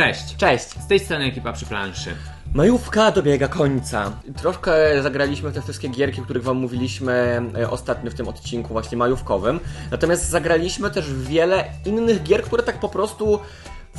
Cześć! Cześć! Z tej strony ekipa przy planszy. Majówka dobiega końca. Troszkę zagraliśmy te wszystkie gierki, o których Wam mówiliśmy e, ostatnio w tym odcinku właśnie majówkowym. Natomiast zagraliśmy też wiele innych gier, które tak po prostu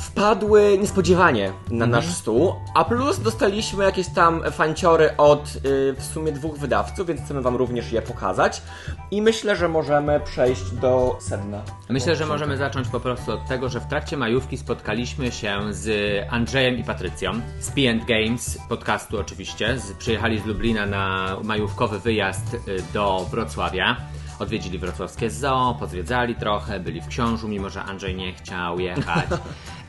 wpadły niespodziewanie na nasz stół, a plus dostaliśmy jakieś tam fanciory od y, w sumie dwóch wydawców, więc chcemy Wam również je pokazać. I myślę, że możemy przejść do sedna. Myślę, że możemy zacząć po prostu od tego, że w trakcie majówki spotkaliśmy się z Andrzejem i Patrycją z P&G Games, podcastu oczywiście. Z, przyjechali z Lublina na majówkowy wyjazd y, do Wrocławia. Odwiedzili wrocławskie zoo, pozwiedzali trochę, byli w książu, mimo że Andrzej nie chciał jechać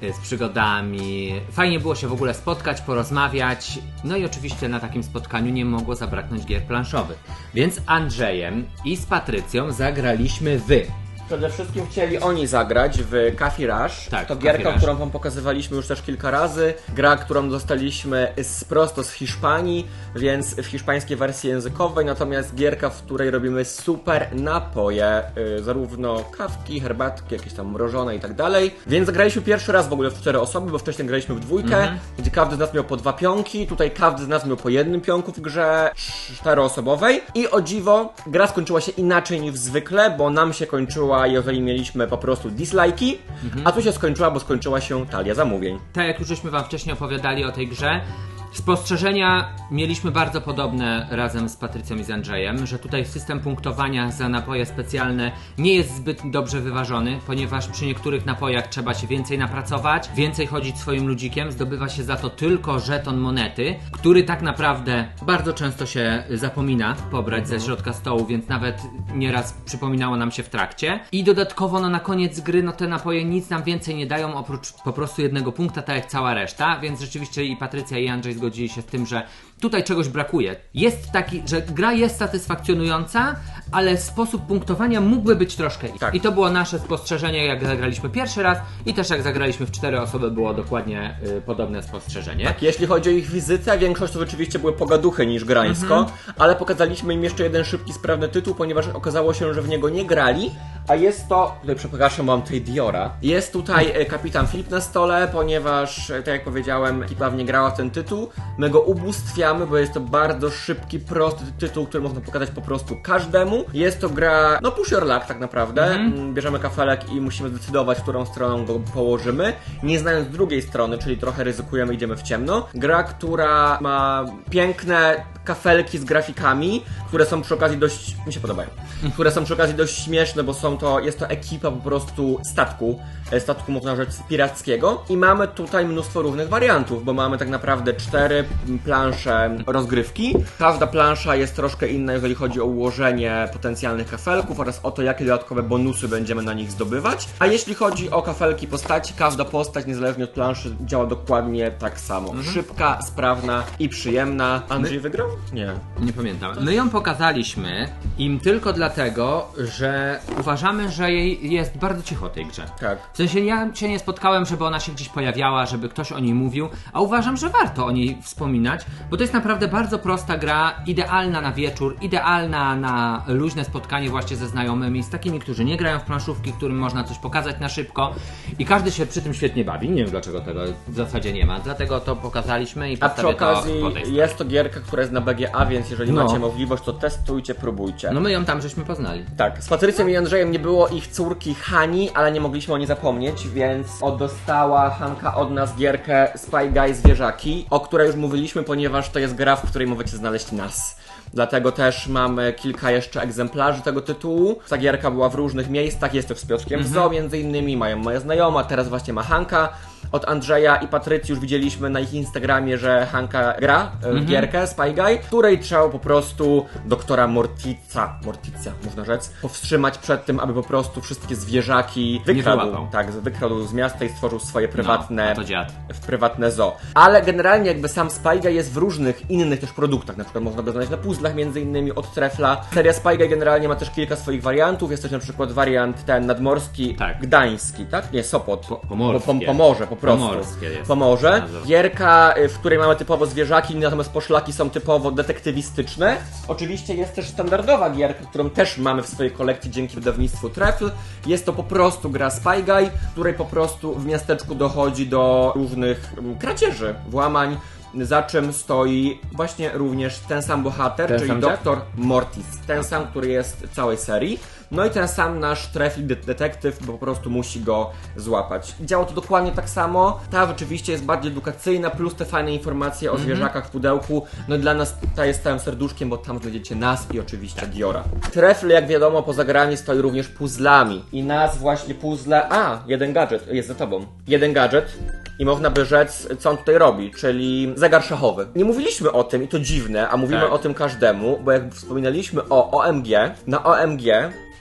y, z przygodami. Fajnie było się w ogóle spotkać, porozmawiać. No i oczywiście na takim spotkaniu nie mogło zabraknąć gier planszowych. Więc Andrzejem i z Patrycją zagraliśmy wy. Przede wszystkim chcieli oni zagrać w Coffee Rush. Tak, to gierka, Rush. którą wam pokazywaliśmy już też kilka razy. Gra, którą dostaliśmy z, prosto z Hiszpanii, więc w hiszpańskiej wersji językowej. Natomiast gierka, w której robimy super napoje, y, zarówno kawki, herbatki, jakieś tam mrożone i tak dalej. Więc zagraliśmy pierwszy raz w ogóle w cztery osoby, bo wcześniej graliśmy w dwójkę, Mhm. gdzie każdy z nas miał po dwa pionki. Tutaj każdy z nas miał po jednym pionku w grze czteroosobowej. I o dziwo, gra skończyła się inaczej niż zwykle, bo nam się kończyła, jeżeli mieliśmy po prostu dislajki, Mhm. a tu się skończyła, bo skończyła się talia zamówień. tak jak już żeśmy wam wcześniej opowiadali o tej grze, spostrzeżenia mieliśmy bardzo podobne razem z Patrycją i z Andrzejem, że tutaj system punktowania za napoje specjalne nie jest zbyt dobrze wyważony, ponieważ przy niektórych napojach trzeba się więcej napracować, więcej chodzić swoim ludzikiem, zdobywa się za to tylko żeton monety, który tak naprawdę bardzo często się zapomina pobrać ze środka stołu, więc nawet nieraz przypominało nam się w trakcie. I dodatkowo no, na koniec gry no, te napoje nic nam więcej nie dają oprócz po prostu jednego punkta, tak jak cała reszta, więc rzeczywiście i Patrycja i Andrzej zgodzili się z tym, że tutaj czegoś brakuje. Jest taki, że gra jest satysfakcjonująca, ale sposób punktowania mógłby być troszkę inny. Tak. I to było nasze spostrzeżenie, jak zagraliśmy pierwszy raz i też jak zagraliśmy w cztery osoby było dokładnie y, podobne spostrzeżenie. Tak, jeśli chodzi o ich wizytę, większość to rzeczywiście były pogaduchy niż grańsko, Mhm. ale pokazaliśmy im jeszcze jeden szybki, sprawny tytuł, ponieważ okazało się, że w niego nie grali, a jest to, tutaj przepraszam, mam tutaj Diora, jest tutaj e, Kapitan Filip na stole, ponieważ, e, tak jak powiedziałem, ekipa w nie grała w ten tytuł, my go ubóstwiamy, bo jest to bardzo szybki, prosty tytuł, który można pokazać po prostu każdemu. Jest to gra, no push your luck tak naprawdę, Mm, bierzemy kafelek i musimy zdecydować, którą stroną go położymy, nie znając drugiej strony, czyli trochę ryzykujemy, idziemy w ciemno. Gra, która ma piękne kafelki z grafikami, które są przy okazji dość, mi się podobają, które są przy okazji dość śmieszne, bo są to, jest to ekipa po prostu statku, e, statku można rzec pirackiego i mamy tutaj mnóstwo różnych wariantów, bo mamy tak naprawdę cztery plansze rozgrywki. Każda plansza jest troszkę inna, jeżeli chodzi o ułożenie potencjalnych kafelków oraz o to, jakie dodatkowe bonusy będziemy na nich zdobywać. A jeśli chodzi o kafelki postaci, każda postać, niezależnie od planszy, działa dokładnie tak samo. Szybka, sprawna i przyjemna. Andrzej wygrał? Nie. Nie pamiętam. My ją pokazaliśmy im tylko dlatego, że uważamy, że jej jest bardzo cicho tej grze. Tak. W sensie ja się nie spotkałem, żeby ona się gdzieś pojawiała, żeby ktoś o niej mówił, a uważam, że warto o niej wspominać, bo to jest naprawdę bardzo prosta gra, idealna na wieczór, idealna na luźne spotkanie właśnie ze znajomymi, z takimi, którzy nie grają w planszówki, którym można coś pokazać na szybko i każdy się przy tym świetnie bawi. Nie wiem dlaczego tego w zasadzie nie ma, dlatego to pokazaliśmy i A przy to okazji stronie. jest to gierka, która jest na BGA, więc jeżeli No. macie możliwość, to testujcie, próbujcie. No my ją tam żeśmy poznali. Tak, z Patrycją i Andrzejem nie było ich córki Hani, ale nie mogliśmy o niej zapomnieć, więc dostała Hanka od nas gierkę Spy Guy Zwierzaki, o której już mówiliśmy, ponieważ to jest gra, w której możecie znaleźć nas. Dlatego też mamy kilka jeszcze egzemplarzy tego tytułu. Ta gierka była w różnych miejscach, jest to w Spioczkiem w Zoo między innymi, mają moja znajoma, teraz właśnie ma Hanka. Od Andrzeja i Patrycji już widzieliśmy na ich Instagramie, że Hanka gra e, w gierkę Spy Guy, której trzeba po prostu doktora Mortica, Morticia można rzec, powstrzymać przed tym, aby po prostu wszystkie zwierzaki wykradł. Tak, wykradł z miasta i stworzył swoje prywatne, No, to dziad. w prywatne zoo. Ale generalnie jakby sam Spy Guy jest w różnych innych też produktach, na przykład można go znaleźć na puzzlach między innymi od Trefla. Seria Spy Guy generalnie ma też kilka swoich wariantów, jest też na przykład wariant ten nadmorski, Tak. gdański, tak? Nie, Sopot. Po- pomorskie. Po, pom- Pomorze, po prostu. Pomorskie jest. Pomorze. Gierka, y, w której mamy typowo zwierzaki, natomiast poszlaki są typowo detektywistyczne. Oczywiście jest też standardowa gierka, którą też mamy w swojej kolekcji dzięki wydawnictwu Trefl. Jest to po prostu gra Spy Guy, w której po prostu w miasteczku dochodzi do różnych mm, kradzieży, włamań, za czym stoi właśnie również ten sam bohater, Ten czyli sam doktor Mortis. Ten sam, który jest w całej serii. No i ten sam nasz de- detektyw, bo po prostu musi go złapać. Działa to dokładnie tak samo. Ta rzeczywiście jest bardziej edukacyjna, plus te fajne informacje o zwierzakach w pudełku. No i dla nas ta jest całym serduszkiem, bo tam znajdziecie nas i oczywiście Diora. Trefl, jak wiadomo, poza grami stoi również puzzlami. I nas właśnie puzzle... A, jeden gadżet jest za tobą. Jeden gadżet. I można by rzec, co on tutaj robi, czyli zegar szachowy. Nie mówiliśmy o tym i to dziwne, a mówimy Tak. o tym każdemu, bo jak wspominaliśmy o OMG, na OMG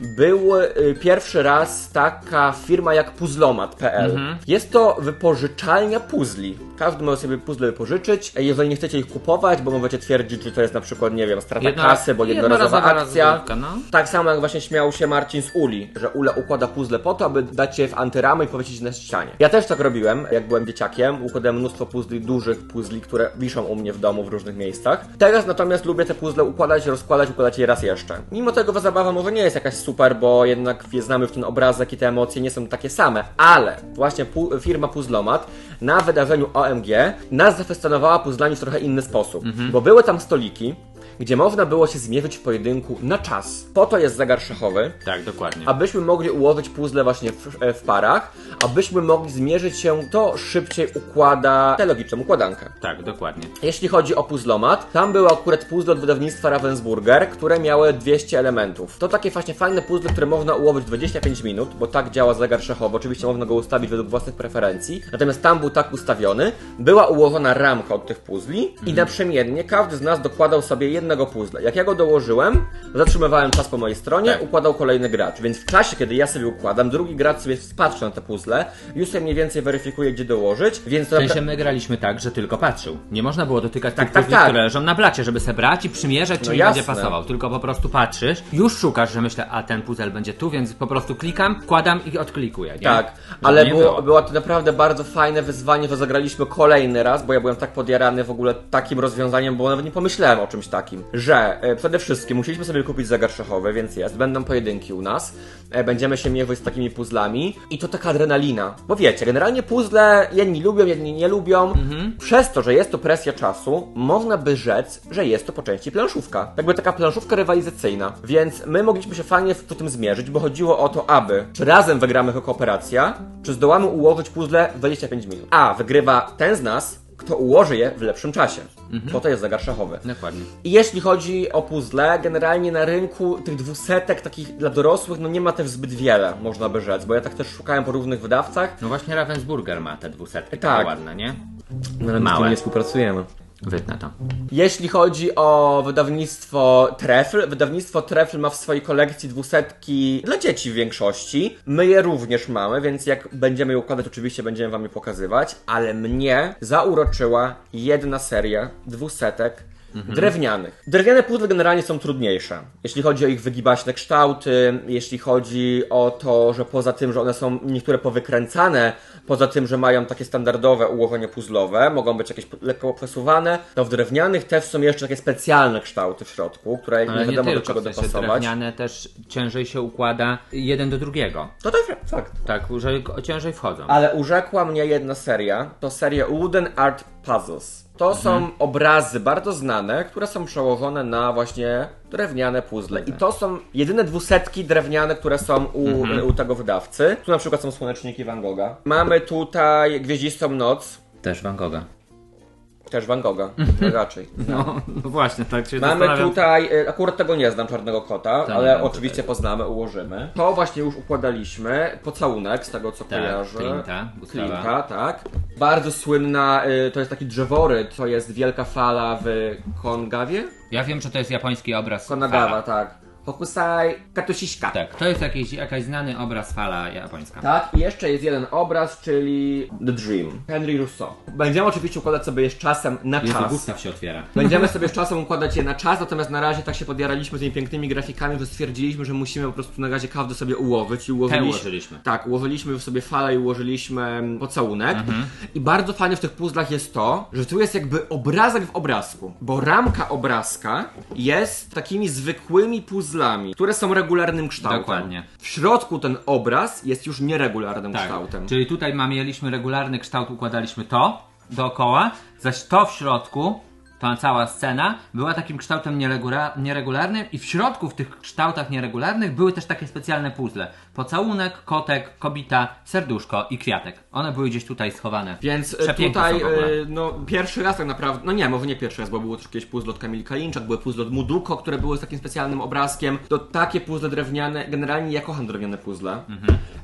był y, pierwszy raz taka firma jak puzzlomat.pl. Mhm. Jest to wypożyczalnia puzli. Każdy może sobie puzzle wypożyczyć. Jeżeli nie chcecie ich kupować, bo możecie twierdzić, że to jest na przykład, nie wiem, strata Jedna- kasy, bo jednorazowa akcja. no. Tak samo jak właśnie śmiał się Marcin z Uli, że Ula układa puzzle po to, aby dać je w antyramy i powiesić na ścianie. Ja też tak robiłem, jak byłem dzieciakiem. Układałem mnóstwo puzli, dużych puzli, które wiszą u mnie w domu w różnych miejscach. Teraz natomiast lubię te puzzle układać, rozkładać, układać je raz jeszcze. Mimo tego zabawa może nie jest jakaś super, bo jednak znamy w ten obrazek i te emocje nie są takie same, ale właśnie firma Puzzlomat na wydarzeniu OMG nas zafascynowała puzzlami w trochę inny sposób, bo były tam stoliki, gdzie można było się zmierzyć w pojedynku na czas. Po to jest zegar szachowy, Tak, dokładnie. abyśmy mogli ułożyć puzzle właśnie w, w parach, abyśmy mogli zmierzyć się, kto szybciej układa tę logiczną układankę. Tak, dokładnie. Jeśli chodzi o puzzlomat, tam były akurat puzzle od wydawnictwa Ravensburger, które miały 200 elementów. To takie właśnie fajne puzzle, które można ułożyć w 25 minut, bo tak działa zegar szachowy. Oczywiście można go ustawić według własnych preferencji. Natomiast tam był tak ustawiony, była ułożona ramka od tych puzli i naprzemiennie każdy z nas dokładał sobie jednego puzzla. Jak ja go dołożyłem, zatrzymywałem czas po mojej stronie, Tak. układał kolejny gracz. Więc w czasie, kiedy ja sobie układam, drugi gracz sobie patrzy na te puzzle, już sobie mniej więcej weryfikuje, gdzie dołożyć, więc to W sensie my graliśmy tak, że tylko patrzył. Nie można było dotykać tych tak, tak. które leżą na blacie, żeby se brać i przymierzać, czy No mi jasne. będzie pasował. Tylko po prostu patrzysz, już szukasz, że myślę, a ten puzzle będzie tu, więc po prostu klikam, wkładam i odklikuję, nie? Tak, ale nie było, było to naprawdę bardzo fajne wyzwanie, że zagraliśmy kolejny raz, bo ja byłem tak podjarany w ogóle takim rozwiązaniem, bo nawet nie pomyślałem o czymś takim, że e, przede wszystkim musieliśmy sobie kupić zegar szachowy, więc jest, będą pojedynki u nas, e, będziemy się mierzyć z takimi puzzlami. I to taka adrenalina, bo wiecie, generalnie puzzle jedni lubią, jedni nie lubią, przez to, że jest to presja czasu, można by rzec, że jest to po części planszówka, jakby taka planszówka rywalizacyjna, więc my mogliśmy się fajnie w tym zmierzyć, bo chodziło o to, aby czy razem wygramy jako kooperacja, czy zdołamy ułożyć puzzle w 25 minut. A wygrywa ten z nas, kto ułoży je w lepszym czasie. Po to jest zegar szachowy. Dokładnie. I jeśli chodzi o puzzle, generalnie na rynku tych dwusetek takich dla dorosłych, no nie ma też zbyt wiele, można by rzec, bo ja tak też szukałem po różnych wydawcach. No właśnie Ravensburger ma te dwusetki, Tak. ładne, nie? No, Małe. nie współpracujemy. Wytnę to. Jeśli chodzi o wydawnictwo Trefl, wydawnictwo Trefl ma w swojej kolekcji dwusetki dla dzieci w większości. My je również mamy, więc jak będziemy je układać, oczywiście będziemy wam je pokazywać, ale mnie zauroczyła jedna seria dwusetek drewnianych. Drewniane puzzle generalnie są trudniejsze. Jeśli chodzi o ich wygibaśne kształty, jeśli chodzi o to, że poza tym, że one są niektóre powykręcane, poza tym, że mają takie standardowe ułożenie puzzlowe, mogą być jakieś lekko przesuwane, to w drewnianych też są jeszcze takie specjalne kształty w środku, które Ale nie nie wiadomo do tylko, czego w sensie dopasować. drewniane też ciężej się układa jeden do drugiego. To też fakt. Tak, że ciężej wchodzą. Ale urzekła mnie jedna seria, to seria Wooden Art Puzzles. To Mhm. są obrazy bardzo znane, które są przełożone na właśnie drewniane puzzle. I to są jedyne dwusetki drewniane, które są u, Mhm. u tego wydawcy. Tu na przykład są słoneczniki Van Gogha. Mamy tutaj Gwieździstą Noc, Też Van Gogha. Też Van Gogha, raczej. No, no właśnie, tak się Mamy zastanawiam. tutaj, e, akurat tego nie znam, Czarnego Kota, nie ale wiem, oczywiście poznamy, ułożymy. To właśnie już układaliśmy, pocałunek, z tego co Tak, kojarzę. Clint'a, Gustawa. Clint'a, tak. Bardzo słynna, y, to jest taki drzeworyt, to jest wielka fala w Kongawie? Ja wiem, że to jest japoński obraz. Konagawa, Fala. tak. Hokusai Katusiśka. Tak, to jest jakiś, jakaś znany obraz fala japońska. Tak, i jeszcze jest jeden obraz, czyli The Dream, Henry Rousseau. Będziemy oczywiście układać sobie je z czasem na Jezu, czas. Gustaw się otwiera. Będziemy sobie z czasem układać je na czas, natomiast na razie tak się podjaraliśmy tymi pięknymi grafikami, że stwierdziliśmy, że musimy po prostu na razie każdy sobie ułożyć i ułożyliśmy. ułożyliśmy. Tak, ułożyliśmy sobie falę i ułożyliśmy pocałunek. Mhm. I bardzo fajne w tych puzzlach jest to, że tu jest jakby obrazek w obrazku, bo ramka obrazka jest takimi zwykłymi puzzlami, które są regularnym kształtem. Dokładnie. W środku ten obraz jest już nieregularnym Tak, kształtem. czyli tutaj mieliśmy regularny kształt, układaliśmy to dookoła, zaś to w środku, ta cała scena, była takim kształtem nieregula- nieregularnym i w środku w tych kształtach nieregularnych były też takie specjalne puzzle. Pocałunek, kotek, kobita, serduszko i kwiatek. One były gdzieś tutaj schowane. Więc e, Przepiękne tutaj, e, no pierwszy raz tak naprawdę, no nie, może nie pierwszy raz, bo było też jakieś puzzle od Kamili Kalinczak, były puzzle od Muduko, które były z takim specjalnym obrazkiem. To takie puzzle drewniane, generalnie ja kocham drewniane puzzle.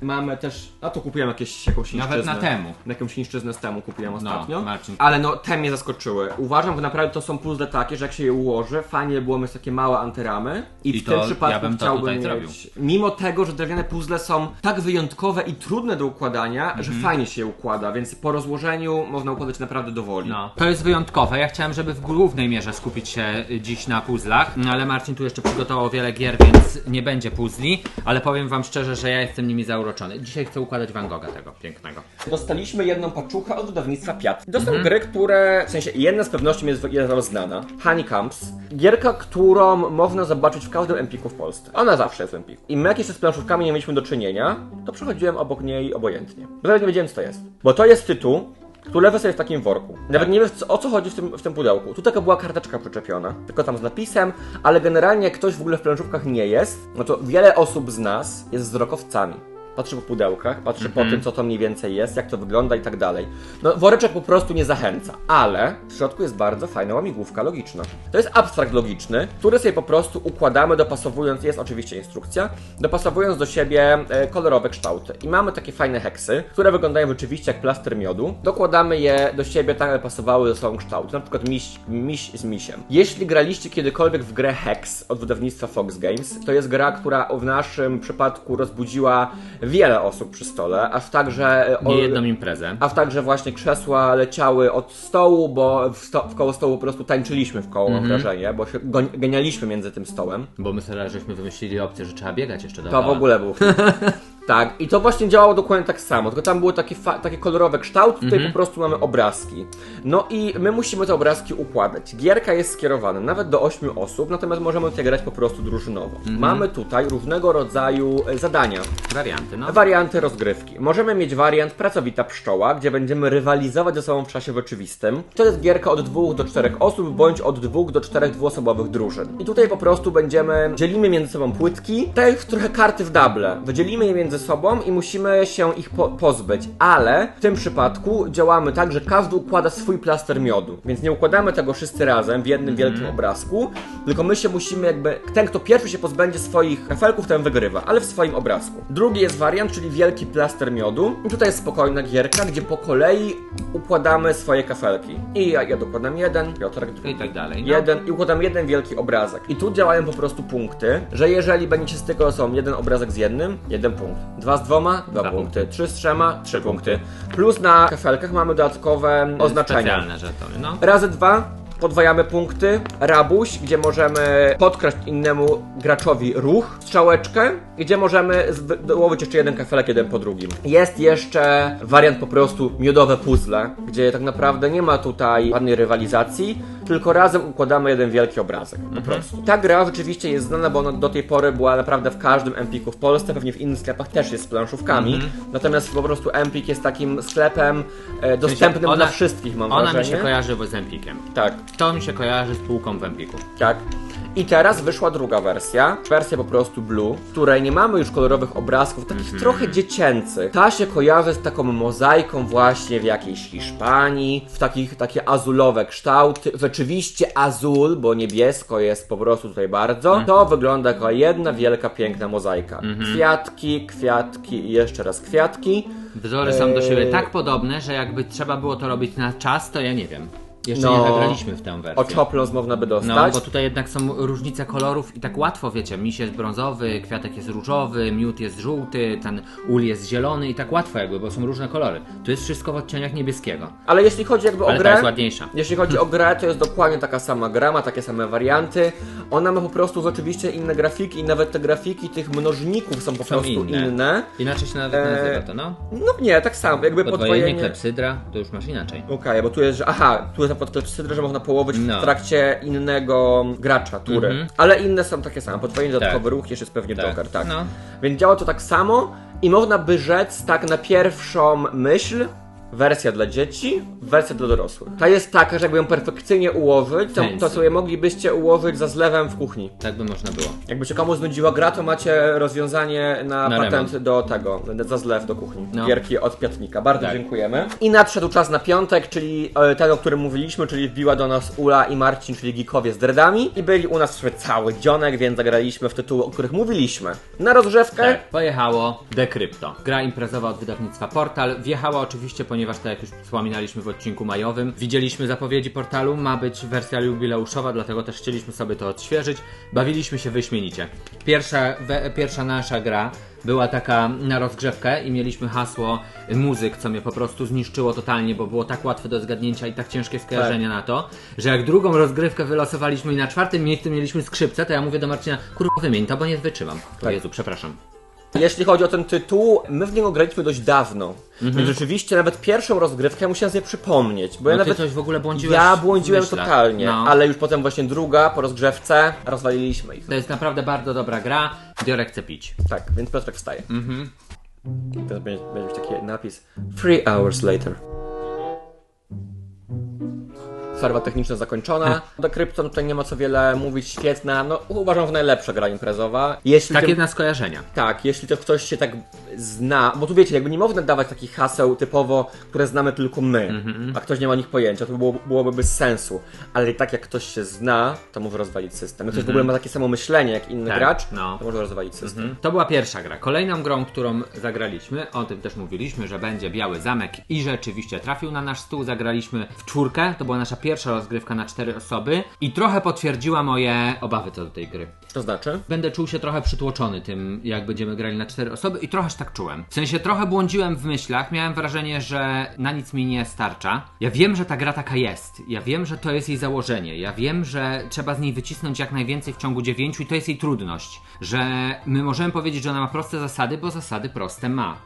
Mamy też, a tu kupiłem jakieś, jakąś niszczyznę. Mhm. Nawet na temu. Jakąś niszczyznę z temu kupiłem ostatnio. Marcin. Ale no, te mnie zaskoczyły. Uważam, że naprawdę to są puzzle takie, że jak się je ułoży, fajnie było mieć takie małe antyramy. I, I w to tym ja przypadku bym to chciałbym tutaj mieć... zrobił. Mimo tego, że drewniane puzzle są tak wyjątkowe i trudne do układania, że Mhm. fajnie się je układa, więc po rozłożeniu można układać naprawdę dowoli. No. To jest wyjątkowe. Ja chciałem, żeby w głównej mierze skupić się dziś na puzzlach, no ale Marcin tu jeszcze przygotował wiele gier, więc nie będzie puzli, ale powiem wam szczerze, że ja jestem nimi zauroczony. Dzisiaj chcę układać Van Gogha tego pięknego. Dostaliśmy jedną paczuchę od wydawnictwa Piat. To Mhm. są gry, które, w sensie jedna z pewnością jest, jest wam znana. Honeycombs. Gierka, którą można zobaczyć w każdym Empiku w Polsce. Ona zawsze jest w Empiku. I my jakieś z planszówkami nie mieliśmy do czynienia, to przechodziłem obok niej obojętnie. Bo nawet nie wiedziałem co to jest. Bo to jest tytuł, który leży sobie w takim worku. Nawet nie wiesz co, o co chodzi w tym, w tym pudełku. Tu taka była karteczka przyczepiona, tylko tam z napisem, ale generalnie jak ktoś w ogóle w planszówkach nie jest, no to wiele osób z nas jest wzrokowcami. Patrzy po pudełkach, patrzy po tym, co to mniej więcej jest, jak to wygląda i tak dalej. No, woreczek po prostu nie zachęca, ale w środku jest bardzo fajna łamigłówka logiczna. To jest abstrakt logiczny, który sobie po prostu układamy, dopasowując, jest oczywiście instrukcja, dopasowując do siebie e, kolorowe kształty. I mamy takie fajne heksy, które wyglądają rzeczywiście jak plaster miodu. Dokładamy je do siebie tak, aby pasowały do sobą kształty, na przykład miś, miś z misiem. Jeśli graliście kiedykolwiek w grę Hex od wydawnictwa Fox Games, to jest gra, która w naszym przypadku rozbudziła wiele osób przy stole, aż tak, że... e, Nie jedną imprezę. a w tak, że właśnie krzesła leciały od stołu, bo w, sto, w koło stołu po prostu tańczyliśmy w koło, mam wrażenie, bo się genialiśmy między tym stołem. Bo my sobie żeśmy wymyślili opcję, że trzeba biegać jeszcze do To w ogóle był. tak, i to właśnie działało dokładnie tak samo, tylko tam były takie, takie kolorowe kształty, tutaj po prostu mamy obrazki. No i my musimy te obrazki układać. Gierka jest skierowana nawet do 8 osób, natomiast możemy tutaj grać po prostu drużynowo. Mamy tutaj różnego rodzaju e, zadania. Warianty, no. Warianty rozgrywki. Możemy mieć wariant Pracowita Pszczoła, gdzie będziemy rywalizować ze sobą w czasie rzeczywistym. To jest gierka od dwóch do czterech osób, bądź od dwóch do czterech dwuosobowych drużyn. I tutaj po prostu będziemy, dzielimy między sobą płytki, tak jak trochę karty w dable. Wydzielimy je między sobą i musimy się ich po pozbyć. Ale w tym przypadku działamy tak, że każdy układa swój plaster miodu. Więc nie układamy tego wszyscy razem w jednym wielkim obrazku, tylko my się musimy jakby, ten kto pierwszy się pozbędzie swoich kafelków, ten wygrywa, ale w swoim obrazku. Drugi jest wariant, czyli wielki plaster miodu. I tutaj jest spokojna gierka, gdzie po kolei układamy swoje kafelki. I ja, ja dokładam jeden, Piotrek drugi. I tak dalej. No. Jeden i układam jeden wielki obrazek. I tu działają po prostu punkty, że jeżeli będziecie stykały są jeden obrazek z jednym, jeden punkt. Dwa z dwoma, dwa, Dwa punkty. Trzy z trzema, trzy punkty. Plus na kafelkach mamy dodatkowe oznaczenia. Specjalne żetony, no. Razy dwa podwajamy punkty. Rabuś, gdzie możemy podkraść innemu graczowi ruch, strzałeczkę, gdzie możemy dołowić jeszcze jeden kafelek jeden po drugim. Jest jeszcze wariant po prostu miodowe puzzle, gdzie tak naprawdę nie ma tutaj żadnej rywalizacji, tylko razem układamy jeden wielki obrazek. Po prostu. Ta gra rzeczywiście jest znana, bo ona do tej pory była naprawdę w każdym Empiku w Polsce, pewnie w innych sklepach też jest z planszówkami. Natomiast po prostu Empik jest takim sklepem e, dostępnym ona- dla wszystkich, mam Ona wrażenie. mi się kojarzy z Empikiem. Tak. To mi się kojarzy z półką w Empiku. Tak. I teraz wyszła druga wersja, wersja po prostu blue, w której nie mamy już kolorowych obrazków, takich Mhm. trochę dziecięcych. Ta się kojarzy z taką mozaiką właśnie w jakiejś Hiszpanii, w takich takie azulowe kształty. Rzeczywiście azul, bo niebiesko jest po prostu tutaj bardzo. Mhm. To wygląda jako jedna wielka, piękna mozaika. Kwiatki, kwiatki i jeszcze raz kwiatki. Wzory są do siebie Eee. tak podobne, że jakby trzeba było to robić na czas, to ja nie wiem. Jeszcze No. nie zagraliśmy w tę wersję. Oczoplos można by No, dostać. bo tutaj jednak są różnice kolorów i tak łatwo, wiecie, miś jest brązowy, kwiatek jest różowy, miód jest żółty, ten ul jest zielony i tak łatwo jakby, bo są różne kolory. Tu jest wszystko w odcieniach niebieskiego. Ale jeśli chodzi jakby o Ale ta grę, jest ładniejsza. jeśli chodzi o grę, to jest dokładnie taka sama gra, ma takie same warianty. Ona ma po prostu rzeczywiście inne grafiki i nawet te grafiki tych mnożników są po Są prostu inne. inne. Inaczej się nawet E, nazywa to, no. No nie, tak samo, jakby Podwojenie, podwojenie. klepsydra, to już masz inaczej. Okej, bo tu jest, że aha, tu jest klepsydra, że można połowić No. w trakcie innego gracza, tury. Mhm. Ale inne są takie same, podwojenie, dodatkowy Tak. ruch, jeszcze jest pewnie Tak. Joker, tak. No. Więc działa to tak samo i można by rzec tak na pierwszą myśl, wersja dla dzieci, wersja dla dorosłych. Ta jest taka, że jakby ją perfekcyjnie ułożyć, to, to sobie moglibyście ułożyć za zlewem w kuchni. Tak by można było. Jakby się komuś znudziła gra, to macie rozwiązanie na, Na patent remont. do tego, za zlew do kuchni. No. Gierki od Piatnika. Bardzo Tak. dziękujemy. I nadszedł czas na piątek, czyli e, ten, o którym mówiliśmy, czyli wbiła do nas Ula i Marcin, czyli geekowie z dreadami. I byli u nas cały dzionek, więc zagraliśmy w tytuły, o których mówiliśmy. Na rozgrzewkę Tak, pojechało Decrypto. Gra imprezowa od wydawnictwa Portal. Wjechała oczywiście, ponieważ tak jak już wspominaliśmy w odcinku majowym, widzieliśmy zapowiedzi portalu, ma być wersja jubileuszowa, dlatego też chcieliśmy sobie to odświeżyć. Bawiliśmy się wyśmienicie. Pierwsza, we, pierwsza nasza gra była taka na rozgrzewkę i mieliśmy hasło muzyk, co mnie po prostu zniszczyło totalnie, bo było tak łatwe do zgadnięcia i tak ciężkie skojarzenia na to, że jak drugą rozgrywkę wylosowaliśmy i na czwartym miejscu mieliśmy skrzypce, to ja mówię do Marcina, kurwa wymień to, bo nie wytrzymam. O Tak. Jezu, przepraszam. Jeśli chodzi o ten tytuł, my w niego graliśmy dość dawno. Mhm. Więc rzeczywiście nawet pierwszą rozgrywkę musiałem sobie przypomnieć. Bo ja No ty nawet. coś w ogóle błądziłeś Ja błądziłem myślach. totalnie, No. ale już potem właśnie druga po rozgrzewce rozwaliliśmy ich. To jest naprawdę bardzo dobra gra. Diorek chce pić. Tak, więc Piotrek wstaje. Teraz będzie, będzie taki napis Three hours later. Serwa techniczna zakończona. Do Krypton tutaj nie ma co wiele mówić, świetna. No uważam, że najlepsza gra imprezowa. Jeśli Takie na skojarzenia. tak, jeśli to ktoś się tak zna, bo tu wiecie, jakby nie można dawać takich haseł typowo, które znamy tylko my, Mhm, a ktoś nie ma o nich pojęcia, to było, byłoby bez sensu. Ale tak jak ktoś się zna, to może rozwalić system. Jak ktoś w ogóle ma takie samo myślenie jak inny Mhm. Tak, gracz, no. to może rozwalić system. To była pierwsza gra. Kolejną grą, którą zagraliśmy, o tym też mówiliśmy, że będzie Biały Zamek i rzeczywiście trafił na nasz stół. Zagraliśmy w czwórkę, to była nasza pierwsza rozgrywka na cztery osoby i trochę potwierdziła moje obawy co do tej gry. To znaczy? Będę czuł się trochę przytłoczony tym, jak będziemy grali na cztery osoby i trochę się tak czułem. W sensie trochę błądziłem w myślach, miałem wrażenie, że na nic mi nie starcza. Ja wiem, że ta gra taka jest. Ja wiem, że to jest jej założenie. Ja wiem, że trzeba z niej wycisnąć jak najwięcej w ciągu dziewięciu i to jest jej trudność. Że my możemy powiedzieć, że ona ma proste zasady, bo zasady proste ma.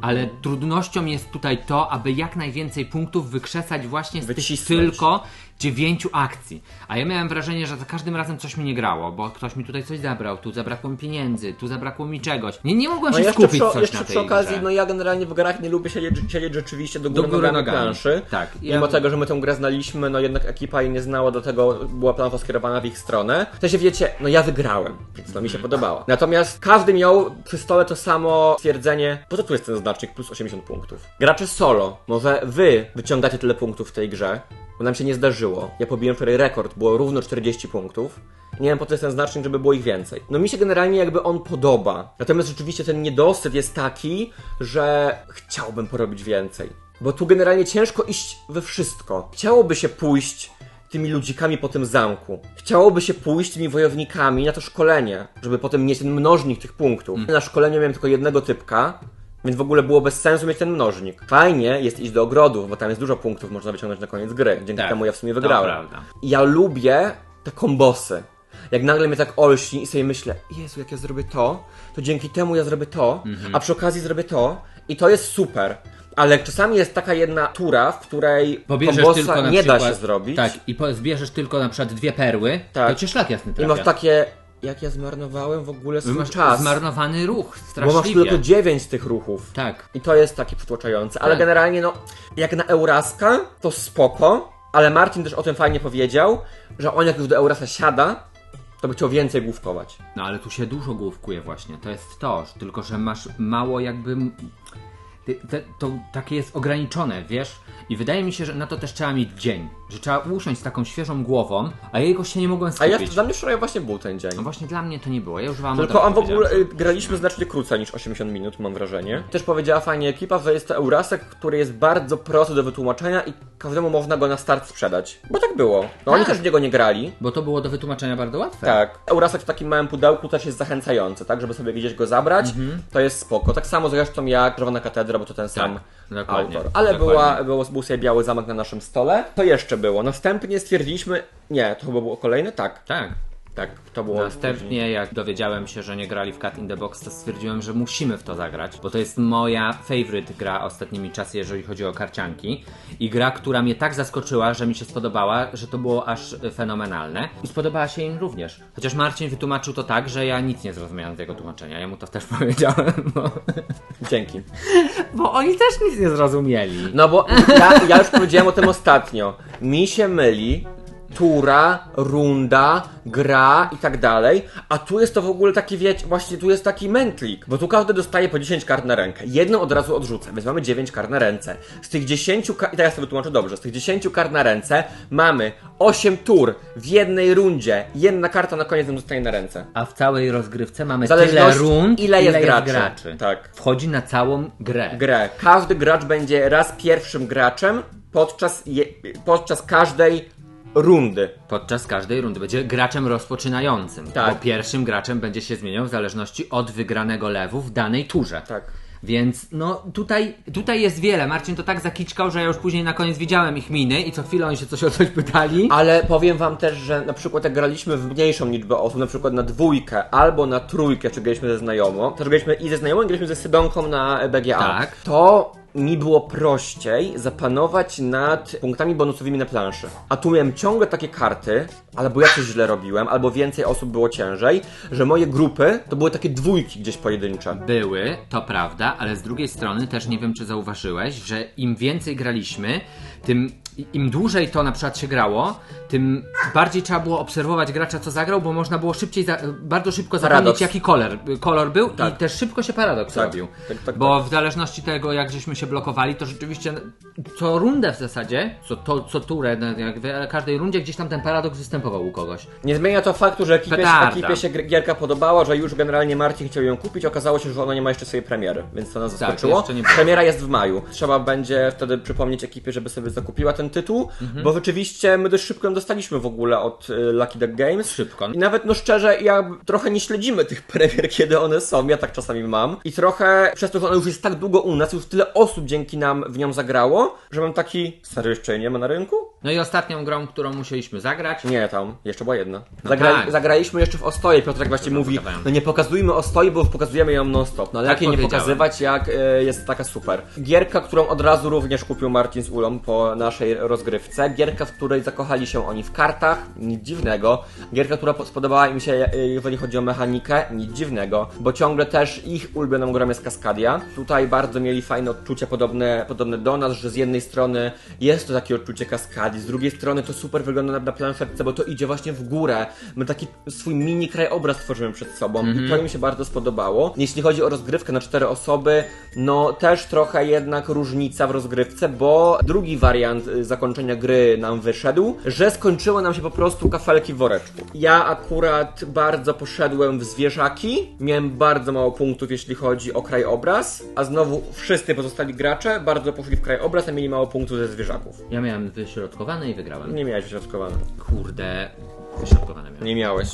Ale trudnością jest tutaj to, aby jak najwięcej punktów wykrzesać właśnie z tych tylko dziewięciu akcji. A ja miałem wrażenie, że za każdym razem coś mi nie grało, bo ktoś mi tutaj coś zabrał, tu zabrakło mi pieniędzy, tu zabrakło mi czegoś. Nie, nie mogłem No się skupić przy, coś jeszcze na przy tej okazji, grze. no ja generalnie w grach nie lubię siedzieć, siedzieć rzeczywiście do góry, Do góry nogami, planszy. Tak, ja- Mimo tego, że my tę grę znaliśmy, no jednak ekipa jej nie znała, do tego była planfa skierowana w ich stronę. To się wiecie, no ja wygrałem, więc to mi się podobało. Natomiast każdy miał przy stole to samo twierdzenie, po co tu jest ten znacznik plus 80 punktów. Gracze solo, może wy wyciągacie tyle punktów w tej grze, bo nam się nie zdarzyło. Ja pobiłem wczoraj rekord, było równo 40 punktów. Nie wiem po co jest ten znacznik, żeby było ich więcej. No mi się generalnie jakby on podoba. Natomiast rzeczywiście ten niedosyt jest taki, że chciałbym porobić więcej. Bo tu generalnie ciężko iść we wszystko. Chciałoby się pójść tymi ludzikami po tym zamku. Chciałoby się pójść tymi wojownikami na to szkolenie, żeby potem mieć ten mnożnik tych punktów. Na szkoleniu miałem tylko jednego typka, więc w ogóle było bez sensu mieć ten mnożnik. Fajnie jest iść do ogrodów, bo tam jest dużo punktów, można wyciągnąć na koniec gry. Dzięki Tak, temu ja w sumie wygrałem. I ja lubię te kombosy. Jak nagle mnie tak olśni i sobie myślę, Jezu, jak ja zrobię to, to dzięki temu ja zrobię to, Mhm. a przy okazji zrobię to i to jest super. Ale czasami jest taka jedna tura, w której kombosa tylko na nie przykład, da się zrobić. Tak, i zbierzesz tylko na przykład dwie perły, Tak. to cię szlak jasny I trafia. masz takie, jak ja zmarnowałem w ogóle swój Masz czas. zmarnowany ruch, Bo masz straszliwie. tylko dziewięć tych ruchów. Tak. I to jest takie przytłaczające. Ale Tak. generalnie, no, jak na Euraska, to spoko, ale Marcin też o tym fajnie powiedział, że on jak już do Eurasa siada, to by chciał więcej główkować. No ale tu się dużo główkuje właśnie, to jest to, że- tylko że masz mało jakby... to takie jest ograniczone, wiesz? I wydaje mi się, że na to też trzeba mieć dzień, że trzeba usiąść z taką świeżą głową, a ja jego się nie mogłem A ja, skupić. dla mnie wczoraj właśnie był ten dzień. No właśnie dla mnie to nie było, ja używałam Tylko on w ogóle y, graliśmy znacznie krócej niż 80 minut, mam wrażenie. Też powiedziała fajnie ekipa, że jest to Eurasek, który jest bardzo prosty do wytłumaczenia i każdemu można go na start sprzedać. Bo tak było. No oni Tak. też w niego nie grali. Bo to było do wytłumaczenia bardzo łatwe. Tak. Eurasek w takim małym pudełku też jest zachęcający, tak? Żeby sobie gdzieś go zabrać, to jest spoko. Tak samo zresztą jak Czerwona Katedra, bo to ten sam dokładnie, autor. Ale dokładnie. była, było, był sobie Biały Zamek na naszym stole. To jeszcze było. Następnie stwierdziliśmy... Nie, to chyba było kolejne? Tak. Tak. Tak, to było... Następnie, jak dowiedziałem się, że nie grali w Cat in the Box, to stwierdziłem, że musimy w to zagrać, bo to jest moja favorite gra ostatnimi czasy, jeżeli chodzi o karcianki. I gra, która mnie tak zaskoczyła, że mi się spodobała, że to było aż fenomenalne. I spodobała się im również. Chociaż Marcin wytłumaczył to tak, że ja nic nie zrozumiałem z jego tłumaczenia. Ja mu to też powiedziałem, bo, Dzięki. bo oni też nic nie zrozumieli. No bo ja, ja już powiedziałem o tym ostatnio. Mi się myli tura, runda, gra i tak dalej, a tu jest to w ogóle taki, wiecie, właśnie tu jest taki mętlik, bo tu każdy dostaje po 10 kart na rękę. Jedną od razu odrzucę, więc mamy 9 kart na ręce. Z tych 10 kart, i teraz sobie wytłumaczę dobrze, z tych 10 kart na ręce mamy 8 tur w jednej rundzie, jedna karta na koniec nam zostaje na ręce. A w całej rozgrywce mamy tyle rund, ile jest graczy. Tak. Wchodzi na całą grę. grę. Każdy gracz będzie raz pierwszym graczem podczas, je, podczas każdej rundy. Podczas każdej rundy będzie graczem rozpoczynającym. Tak. Bo pierwszym graczem będzie się zmieniał w zależności od wygranego lewu w danej turze. Tak. Więc no tutaj, tutaj jest wiele. Marcin to tak zakiczkał, że ja już później na koniec widziałem ich miny i co chwilę oni się coś o coś pytali. Ale powiem wam też, że na przykład jak graliśmy w mniejszą liczbę osób, na przykład na dwójkę albo na trójkę, czy graliśmy ze znajomą, też graliśmy i ze znajomą, i graliśmy ze Sydonką na BGA, Tak. to mi było prościej zapanować nad punktami bonusowymi na planszy. A tu miałem ciągle takie karty, albo ja coś źle robiłem, albo więcej osób było ciężej, że moje grupy to były takie dwójki gdzieś pojedyncze. Były, to prawda, ale z drugiej strony też nie wiem, czy zauważyłeś, że im więcej graliśmy, tym im dłużej to na przykład się grało, tym bardziej trzeba było obserwować gracza, co zagrał, bo można było szybciej, za, bardzo szybko zapomnieć, jaki kolor, kolor był Tak. i też szybko się paradoks Tak, robił. tak, tak, bo w zależności tego, jak żeśmy się blokowali, to rzeczywiście co rundę w zasadzie, co, to, co turę, no, jak w każdej rundzie gdzieś tam ten paradoks występował u kogoś. Nie zmienia to faktu, że ekipie, Petarda. ekipie się gierka podobała, że już generalnie Marcin chciał ją kupić. Okazało się, że ona nie ma jeszcze swojej premiery, więc to nas zaskoczyło. nie było. Premiera jest w maju. Trzeba będzie wtedy przypomnieć ekipie, żeby sobie zakupiła ten tytuł, Mhm. bo rzeczywiście my dość szybko ją dostaliśmy w ogóle od y, Lucky Duck Games. Szybko. I nawet, no szczerze, ja trochę nie śledzimy tych premier, kiedy one są. Ja tak czasami mam. I trochę przez to, że ona już jest tak długo u nas, już tyle osób dzięki nam w nią zagrało, że mam taki. Serio jeszcze nie ma na rynku? No i ostatnią grą, którą musieliśmy zagrać, Nie, tam. Jeszcze była jedna. No Zagra- tak. Zagraliśmy jeszcze w Ostoje. Piotrek właśnie Chyba mówi, no nie pokazujmy Ostoi, bo już pokazujemy ją non-stop. No ale Tak jak jej nie pokazywać, jak e, jest taka super. Gierka, którą od razu również kupił Martin z Ulą po naszej rozgrywce. Gierka, w której zakochali się oni w kartach. Nic dziwnego. Gierka, która po- spodobała im się, e, jeżeli chodzi o mechanikę. Nic dziwnego. Bo ciągle też ich ulubioną grą jest Kaskadia. Tutaj bardzo mieli fajne odczucia podobne, podobne do nas, że z jednej strony jest to takie odczucie kaskadii, z drugiej strony to super wygląda na, na planszetce, bo to idzie właśnie w górę. My taki swój mini krajobraz tworzymy przed sobą i to im się bardzo spodobało. Jeśli chodzi o rozgrywkę na cztery osoby, no też trochę jednak różnica w rozgrywce, bo drugi wariant y, zakończenia gry nam wyszedł, że skończyły nam się po prostu kafelki w woreczku. Ja akurat bardzo poszedłem w zwierzaki, miałem bardzo mało punktów jeśli chodzi o krajobraz, a znowu wszyscy pozostali gracze bardzo poszli w krajobraz, a mieli mało punktów ze zwierzaków. ja miałem wyśrodkowane i wygrałem. Nie miałeś wyśrodkowane. Kurde, wyśrodkowane miałem. Nie miałeś.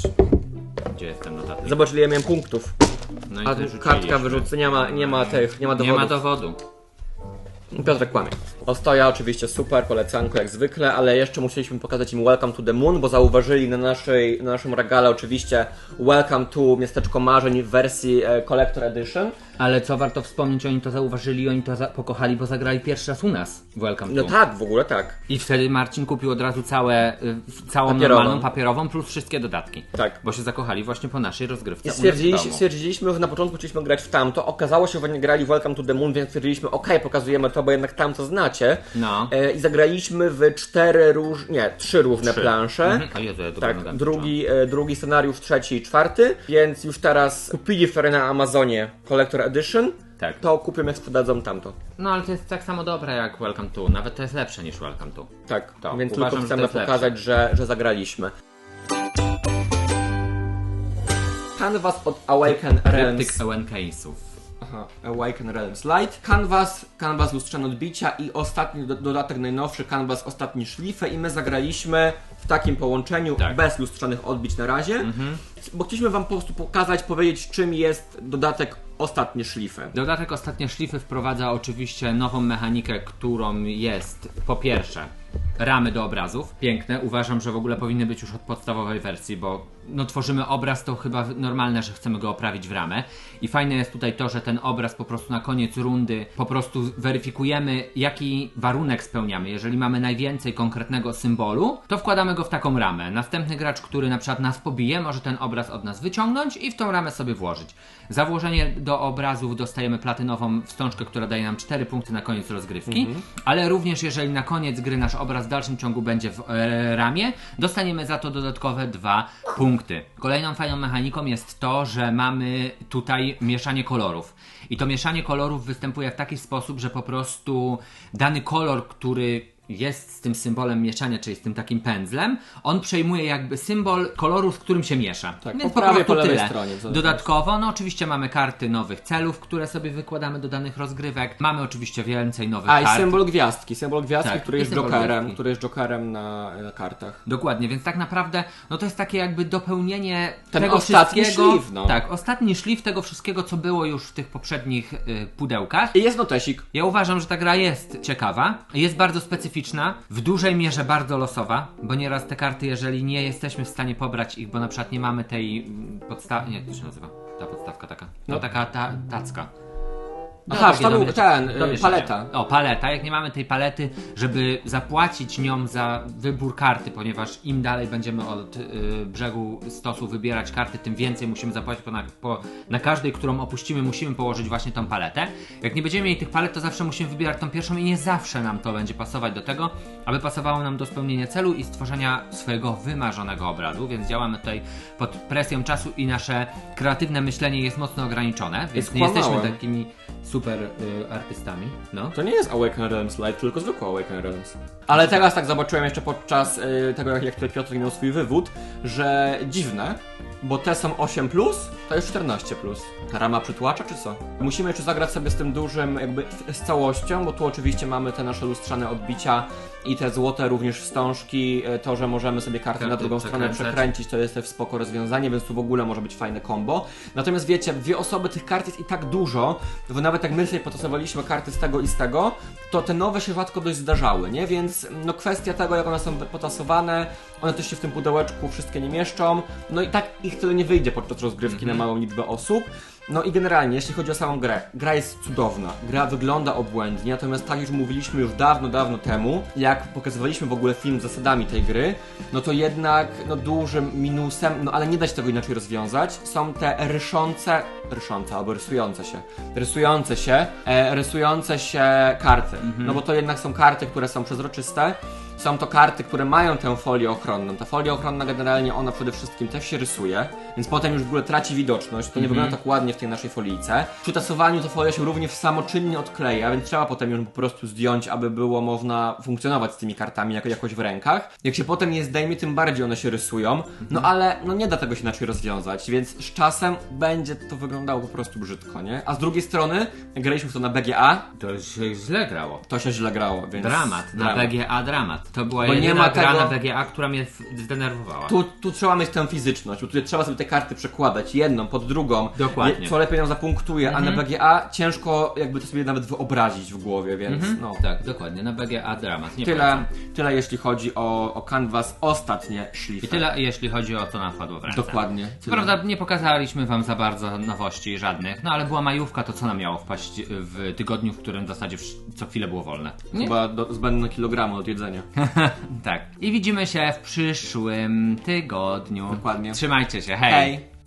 Gdzie jestem notatnik? Zobacz ile ja miałem punktów. No i A kartka wyrzucenia, nie ma, nie ma tych, nie ma Nie dowodów. ma dowodu. Piotrek kłamie. Ostoja oczywiście super, polecanko jak zwykle, ale jeszcze musieliśmy pokazać im Welcome to the Moon, bo zauważyli na, naszej, na naszym regale oczywiście Welcome to Miasteczko Marzeń w wersji e, Collector Edition. Ale co warto wspomnieć, oni to zauważyli, oni to za- pokochali, bo zagrali pierwszy raz u nas w Welcome No to. tak, w ogóle tak. I wtedy Marcin kupił od razu całe, y, całą Papierową. normalną papierową plus wszystkie dodatki. Tak. Bo się zakochali właśnie po naszej rozgrywce. I stwierdziliśmy, stwierdziliśmy, że na początku chcieliśmy grać w tamto, okazało się, że nie grali w Welcome to the Moon, więc stwierdziliśmy, okej, pokazujemy to, bo jednak tamto znacie. No. E, I zagraliśmy w cztery róż... nie, trzy równe Trzy. plansze. Mhm. O Jezu, ja Tak, nogami drugi, e, drugi scenariusz, trzeci i czwarty, więc już teraz kupili wczoraj na Amazonie Collector Edition. Tak. to kupię jak sprzedadzą tamto. No ale to jest tak samo dobre jak Welcome to, nawet to jest lepsze niż Welcome to. Tak, To, więc uważam, tylko że chcemy jest pokazać, że, że zagraliśmy. Canvas od Awaken Realms. Kryptyk. Aha, Awaken Realms Light. Canvas, Canvas lustrzane odbicia i ostatni do, dodatek najnowszy, Canvas ostatni szlifę i my zagraliśmy takim połączeniu, Tak. bez lustrzanych odbić na razie, bo chcieliśmy wam po prostu pokazać, powiedzieć czym jest dodatek ostatnie szlify. Dodatek Ostatnie Szlify wprowadza oczywiście nową mechanikę, którą jest po pierwsze ramy do obrazów. Piękne. Uważam, że w ogóle powinny być już od podstawowej wersji, bo no tworzymy obraz, to chyba normalne, że chcemy go oprawić w ramę. I fajne jest tutaj to, że ten obraz po prostu na koniec rundy po prostu weryfikujemy, jaki warunek spełniamy. Jeżeli mamy najwięcej konkretnego symbolu, to wkładamy go w taką ramę. Następny gracz, który na przykład nas pobije, może ten obraz od nas wyciągnąć i w tą ramę sobie włożyć. Za włożenie do obrazów dostajemy platynową wstążkę, która daje nam 4 punkty na koniec rozgrywki, ale również jeżeli na koniec gry nasz obraz w dalszym ciągu będzie w e, ramie, dostaniemy za to dodatkowe 2 punkty. Kolejną fajną mechaniką jest to, że mamy tutaj mieszanie kolorów. I to mieszanie kolorów występuje w taki sposób, że po prostu dany kolor, który jest z tym symbolem mieszania, czyli z tym takim pędzlem, on przejmuje jakby symbol koloru, z którym się miesza. Tak, Więc po prawej, prostu po lewej tyle. stronie, Dodatkowo, no oczywiście mamy karty nowych celów, które sobie wykładamy do danych rozgrywek. Mamy oczywiście więcej nowych A i kart. symbol gwiazdki, symbol gwiazdki, Tak, który i jest jokerem, gwiazdki. który jest jokerem na, na kartach. Dokładnie, więc tak naprawdę, no to jest takie jakby dopełnienie Ten tego ostatni wszystkiego. szlif, no. Tak, ostatni szlif tego wszystkiego, co było już w tych poprzednich y, pudełkach. I jest notesik. Ja uważam, że ta gra jest ciekawa, jest bardzo specyficzna, w dużej mierze bardzo losowa, bo nieraz te karty, jeżeli nie jesteśmy w stanie pobrać ich, bo na przykład nie mamy tej podstawy, nie, jak to się nazywa? Ta podstawka taka. No, No. taka ta, tacka. No, Aha, to był ten, y, paleta. O, paleta. Jak nie mamy tej palety, żeby zapłacić nią za wybór karty, ponieważ im dalej będziemy od y, brzegu stosu wybierać karty, tym więcej musimy zapłacić, po na, po, na każdej, którą opuścimy, musimy położyć właśnie tą paletę. Jak nie będziemy mieli tych palet, to zawsze musimy wybierać tą pierwszą i nie zawsze nam to będzie pasować do tego, aby pasowało nam do spełnienia celu i stworzenia swojego wymarzonego obrazu, więc działamy tutaj pod presją czasu i nasze kreatywne myślenie jest mocno ograniczone, więc nie jesteśmy takimi super y, artystami. No. To nie jest Awaken Realms Light, tylko zwykły Awaken Realms. Ale teraz tak zobaczyłem jeszcze podczas y, tego, jak, jak tutaj Piotr miał swój wywód, że dziwne, bo te są 8+, to jest 14+. Ta rama przytłacza, czy co? Musimy jeszcze zagrać sobie z tym dużym, jakby z- z całością, bo tu oczywiście mamy te nasze lustrzane odbicia i te złote również wstążki, y, to, że możemy sobie karty na Karty drugą stronę przekręcać. przekręcić, to jest też spoko rozwiązanie, więc tu w ogóle może być fajne combo. Natomiast wiecie, dwie osoby tych kart jest i tak dużo, bo nawet jak my sobie potosowaliśmy karty z tego i z tego, to te nowe się rzadko dość zdarzały, nie? Więc no kwestia tego, jak one są potasowane, one też się w tym pudełeczku wszystkie nie mieszczą, no i tak ich tyle nie wyjdzie podczas rozgrywki na małą liczbę osób. No i generalnie, jeśli chodzi o samą grę, gra jest cudowna, gra wygląda obłędnie, natomiast tak już mówiliśmy już dawno, dawno temu, jak pokazywaliśmy w ogóle film z zasadami tej gry, no to jednak no dużym minusem, no ale nie da się tego inaczej rozwiązać, są te ryszące, ryszące albo rysujące się, rysujące się, e, rysujące się karty, no bo to jednak są karty, które są przezroczyste, są to karty, które mają tę folię ochronną. Ta folia ochronna generalnie ona przede wszystkim też się rysuje, więc potem już w ogóle traci widoczność. To nie wygląda tak ładnie w tej naszej folijce. Przy tasowaniu ta folia się również samoczynnie odkleja, więc trzeba potem ją po prostu zdjąć, aby było można funkcjonować z tymi kartami jako, jakoś w rękach. Jak się potem je zdejmie, tym bardziej one się rysują. No ale no nie da tego się inaczej rozwiązać, więc z czasem będzie to wyglądało po prostu brzydko, nie? A z drugiej strony, jak graliśmy w to na BGA, To się źle grało. to się źle grało, więc... Dramat, na dramat. BGA dramat. To była Bo nie jedyna ma gra tego- na BGA, która mnie zdenerwowała. Tu, tu trzeba mieć tę fizyczność, bo tutaj trzeba sobie te karty przekładać jedną pod drugą. Dokładnie. Mhm. Co lepiej nam zapunktuje, a na BGA ciężko jakby to sobie nawet wyobrazić w głowie, więc no. Tak, dokładnie, na BGA dramat. Nie Tyle, tyle jeśli chodzi o, o Canvas ostatnie szlify. I tyle jeśli chodzi o co nam wpadło w ręce. Dokładnie. Co Tyle. prawda nie pokazaliśmy wam za bardzo nowości żadnych, no ale była majówka, to co nam miało wpaść w tygodniu, w którym w zasadzie co chwilę było wolne. Nie? Chyba do, zbędne kilogramy od jedzenia. tak. I widzimy się w przyszłym tygodniu. Dokładnie. Trzymajcie się, hej. Hej!